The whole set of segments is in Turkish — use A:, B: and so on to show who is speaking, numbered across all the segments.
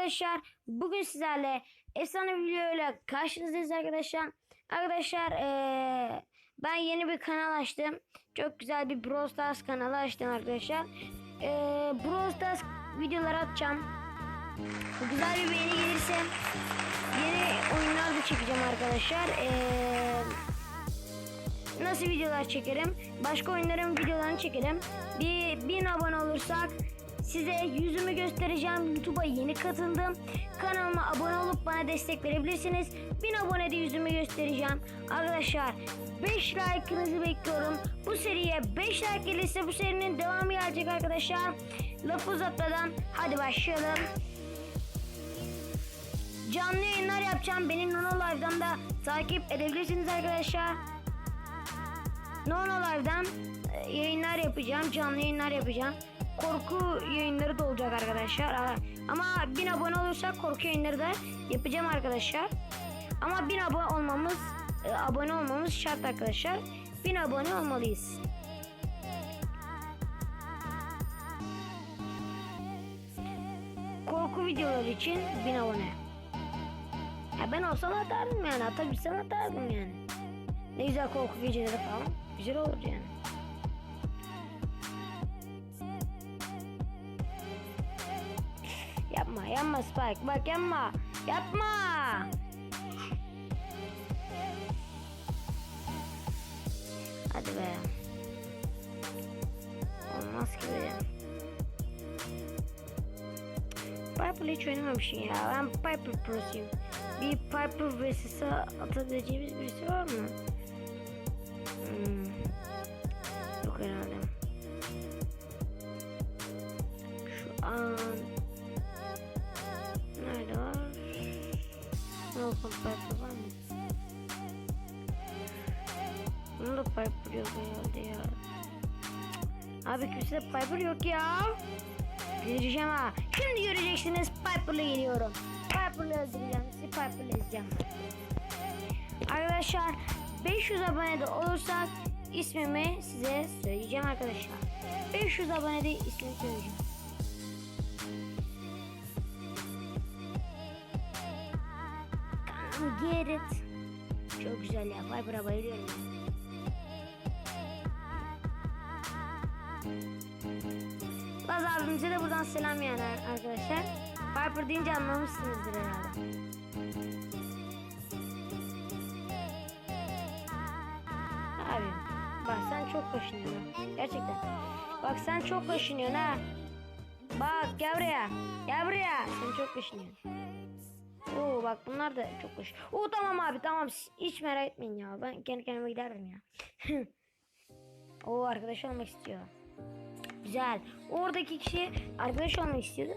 A: Arkadaşlar bugün sizlerle efsane bir videoyla karşınızdayız arkadaşlar. Arkadaşlar eee, ben yeni bir kanal açtım. Çok güzel bir Brawl Stars kanalı açtım arkadaşlar. Eee Brawl Stars videoları atacağım. Güzel bir beğeni gelirse yeni oyunlar da çekeceğim arkadaşlar. Eee nasıl videolar çekerim? Başka oyunların videolarını çekelim. Bir bin abone olursak size yüzümü göstereceğim. YouTube'a yeni katıldım. Kanalıma abone olup bana destek verebilirsiniz. Bin abonede yüzümü göstereceğim. Arkadaşlar 5 like'ınızı bekliyorum. Bu seriye 5 like gelirse bu serinin devamı gelecek arkadaşlar. Lafı uzatmadan hadi başlayalım. Canlı yayınlar yapacağım. Benim Nono Live'dan da takip edebilirsiniz arkadaşlar. Nono Live'dan e, yayınlar yapacağım. Canlı yayınlar yapacağım. Korku yayınları da olacak arkadaşlar. Ama 1000 abone olursak korku yayınları da yapacağım arkadaşlar. Ama 1000 abone olmamız e, abone olmamız şart arkadaşlar. 1000 abone olmalıyız. Korku videoları için 1000 abone. Ya ben olsam atardım yani. Atabilsem atardım yani. Ne güzel korku videoları falan. Güzel olur yani. Yapma yapma Spike bak yapma. Yapma. Hadi be. Olmaz ki böyle. Piper'la hiç oynamamışım ya. Ben Piper Pro'suyum. Bir Piper vs atabileceğimiz birisi var mı? Hmm. Yok herhalde. Şu an Piper var mı? Bunun da Piper yok herhalde ya. Abi kimse de Piper yok ya. Geleceğim ha. Şimdi göreceksiniz Piper'la geliyorum. Piper'la öldüreceğim. Sizi Piper'la izleyeceğim. Arkadaşlar 500 abonede olursak ismimi size söyleyeceğim arkadaşlar. 500 abonede ismimi söyleyeceğim. Come get it. Çok güzel ya. Piper'a bayılıyorum. Laz abimize de buradan selam yani arkadaşlar. Piper deyince anlamışsınızdır herhalde. Abi bak sen çok kaşınıyorsun. Gerçekten. Bak sen çok kaşınıyorsun ha. Bak gel buraya. Gel buraya. Sen çok kaşınıyorsun. Oo bak bunlar da çok hoş. Oo tamam abi tamam hiç merak etmeyin ya. Ben kendi kendime giderdim ya. Oo arkadaş olmak istiyor. Güzel. Oradaki kişi arkadaş olmak istiyordu.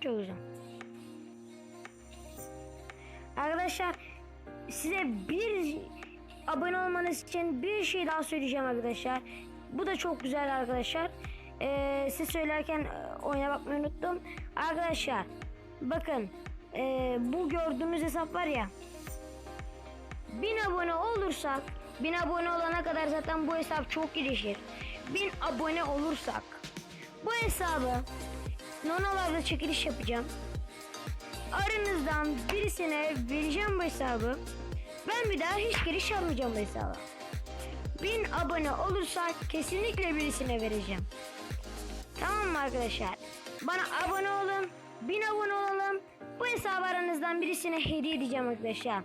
A: Çok güzel. Arkadaşlar size bir abone olmanız için bir şey daha söyleyeceğim arkadaşlar. Bu da çok güzel arkadaşlar. Ee, siz söylerken e, oyuna bakmayı unuttum. Arkadaşlar bakın e, bu gördüğümüz hesap var ya 1000 abone olursak 1000 abone olana kadar zaten bu hesap çok gelişir. 1000 abone olursak bu hesabı nonalarda çekiliş yapacağım. Aranızdan birisine vereceğim bu hesabı. Ben bir daha hiç giriş yapmayacağım bu hesaba. 1000 abone olursak kesinlikle birisine vereceğim. Tamam mı arkadaşlar? Bana abone olun. 1000 abone olalım. Bu hesabı aranızdan birisine hediye edeceğim arkadaşlar.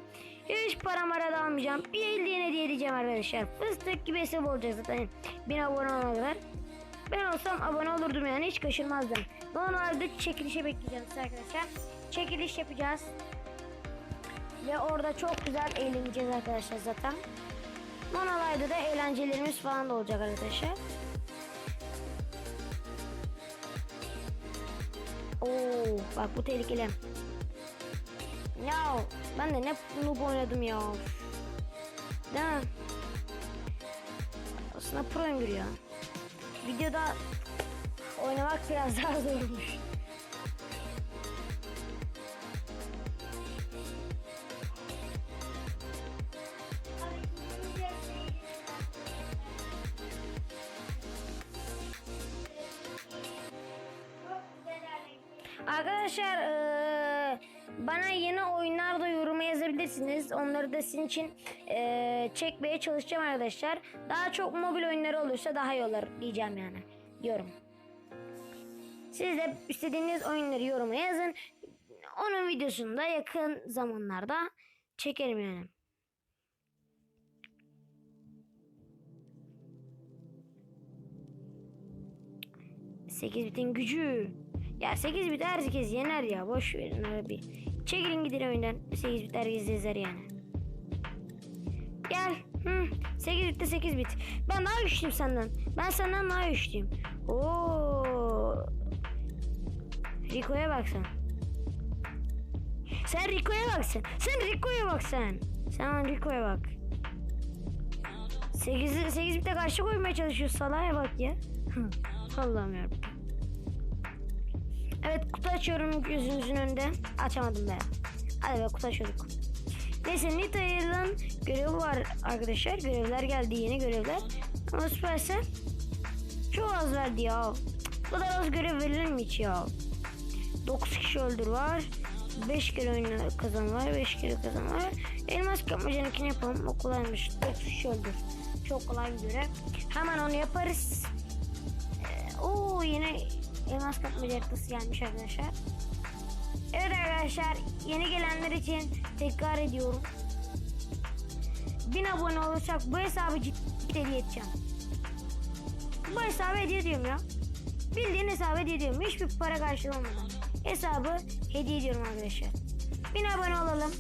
A: Hiç para mara da almayacağım. Bir eldiğine hediye edeceğim arkadaşlar. Fıstık gibi hesap olacak zaten. 1000 abone olana. Ben olsam abone olurdum yani hiç kaçırmazdım. Normalde çekilişe bekleyeceğim arkadaşlar. Çekiliş yapacağız. Ve orada çok güzel eğleneceğiz arkadaşlar zaten. Monolay'da da eğlencelerimiz falan da olacak arkadaşlar. Oo, bak bu tehlikeli. Ya ben de ne noob oynadım ya. Değil mi? Aslında pro'yum ya. Videoda oynamak biraz daha zormuş. Arkadaşlar eee, bana yeni oyunlar da yoruma yazabilirsiniz. Onları da sizin için eee, çekmeye çalışacağım arkadaşlar. Daha çok mobil oyunları olursa daha iyi olur diyeceğim yani. Diyorum. Siz de istediğiniz oyunları yoruma yazın. Onun videosunu da yakın zamanlarda çekerim yani. Sekiz bitin gücü. Ya 8 bit herkes yener ya. Boş verin abi. Çekilin gidin oyundan. 8 bit herkes ezer yani. Gel. Hı. 8 bitte 8 bit. Ben daha güçlüyüm senden. Ben senden daha güçlüyüm. Oo. Rico'ya bak sen. Sen Rico'ya bak sen. Sen Rico'ya bak sen. Sen Rico'ya bak. 8 8 bite karşı koymaya çalışıyor salaya bak ya. Allah'ım. Evet kutu açıyorum gözünüzün önünde. Açamadım be. Hadi be kutu açıyorduk. Neyse Nita'nın görevi var arkadaşlar. Görevler geldi yeni görevler. Ama Supercell çok az verdi ya. Bu kadar az görev verilir mi hiç ya? 9 kişi öldür var. 5 kere oyunu kazan var. 5 kere kazan var. Elmas kapmacanınkini yapalım. O kolaymış. 9 kişi öldür. Çok kolay bir görev. Hemen onu yaparız. Kapmaca haritası gelmiş arkadaşlar. Evet arkadaşlar yeni gelenler için tekrar ediyorum. 1000 abone olursak bu hesabı ciddi hediye edeceğim. Bu hesabı hediye ediyorum ya. Bildiğin hesabı hediye ediyorum. Hiçbir para karşılığı olmadan. Hesabı hediye ediyorum arkadaşlar. 1000 abone olalım.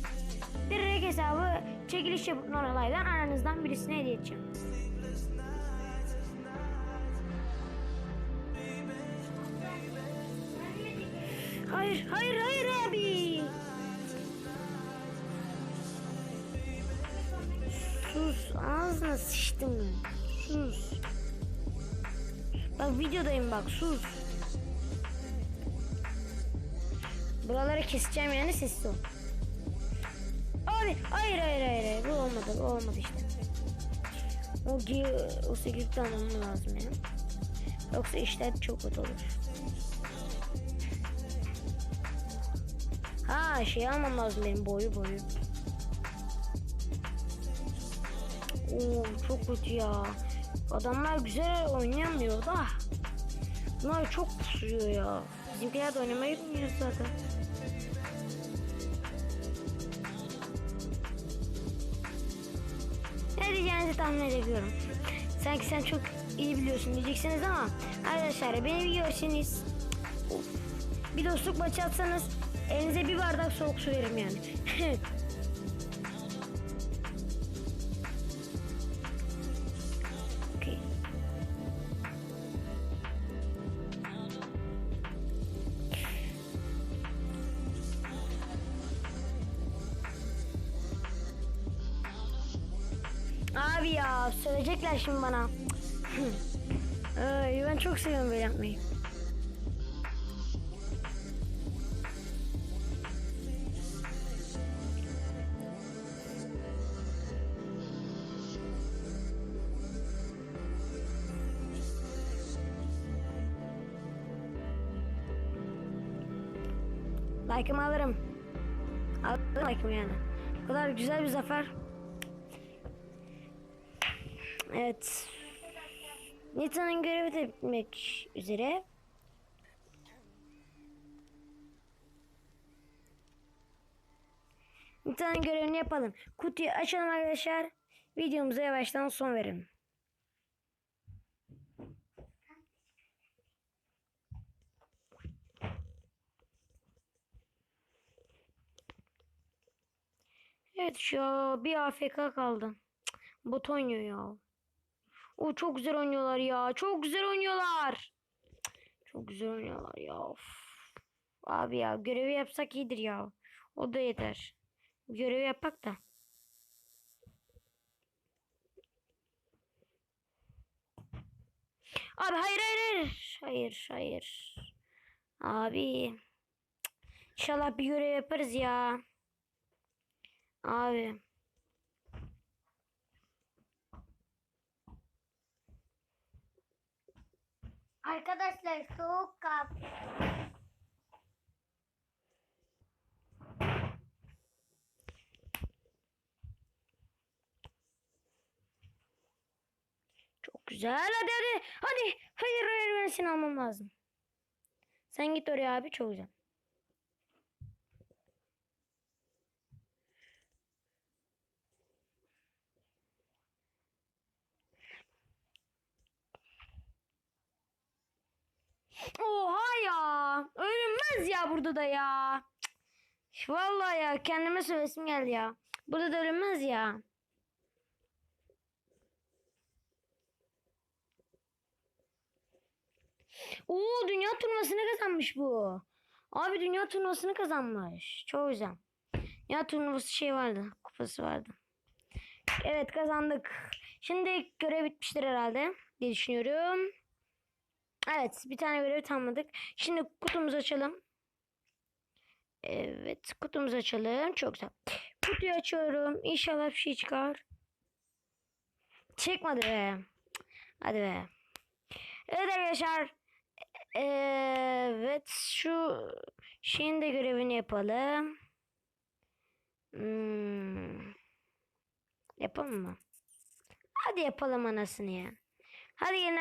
A: Direkt hesabı çekiliş yapıp olaydan aranızdan birisine hediye edeceğim. Hayır, hayır, hayır abi. Sus, ağzına sıçtım. Sus. Bak videodayım bak, sus. Buraları keseceğim yani sessiz ol. Abi, hayır, hayır, hayır, hayır. Bu olmadı, bu olmadı işte. O, o 8 tane lazım ya. Yoksa işler çok kötü olur. Ha şey almam lazım benim boyu boyu. Oo çok kötü ya. Adamlar güzel oynayamıyor da. Bunlar çok pusuyor ya. Bizimkiler de oynamayı bilmiyor zaten. Ne diyeceğinizi tahmin edebiliyorum. Sanki sen çok iyi biliyorsun diyeceksiniz ama arkadaşlar beni of, bir dostluk maçı atsanız elinize bir bardak soğuk su veririm yani. Abi ya söyleyecekler şimdi bana. Ay, ben çok seviyorum böyle yapmayı. Like'ımı alırım. Alırım like'ımı yani. O kadar güzel bir zafer. Evet. Nita'nın görevi de bitmek üzere. Nita'nın görevini yapalım. Kutuyu açalım arkadaşlar. Videomuza yavaştan son verelim. Evet şu bir AFK kaldı. Bot ya. O çok güzel oynuyorlar ya. Çok güzel oynuyorlar. Çok güzel oynuyorlar ya. Of. Abi ya görevi yapsak iyidir ya. O da yeter. Görevi yapak da. Abi hayır hayır hayır. Hayır hayır. Abi. İnşallah bir görev yaparız ya. Abi.
B: Arkadaşlar soğuk kap.
A: Çok güzel. Hadi hadi. Hadi. Hayır hayır ben seni almam lazım. Sen git oraya abi çok güzel. Burada da ya. Vallahi ya kendime söylesim geldi ya. Burada da ölünmez ya. Oo dünya turnuvasını kazanmış bu. Abi dünya turnuvasını kazanmış. Çok güzel. Dünya turnuvası şey vardı. Kupası vardı. Evet kazandık. Şimdi görev bitmiştir herhalde diye düşünüyorum. Evet bir tane görev tamamladık. Şimdi kutumuzu açalım. Evet kutumuzu açalım. Çok güzel. Kutuyu açıyorum. İnşallah bir şey çıkar. Çıkmadı be. Hadi be. Evet arkadaşlar. Evet şu şeyin de görevini yapalım. Hmm. Yapalım mı? Hadi yapalım anasını ya. Hadi gelin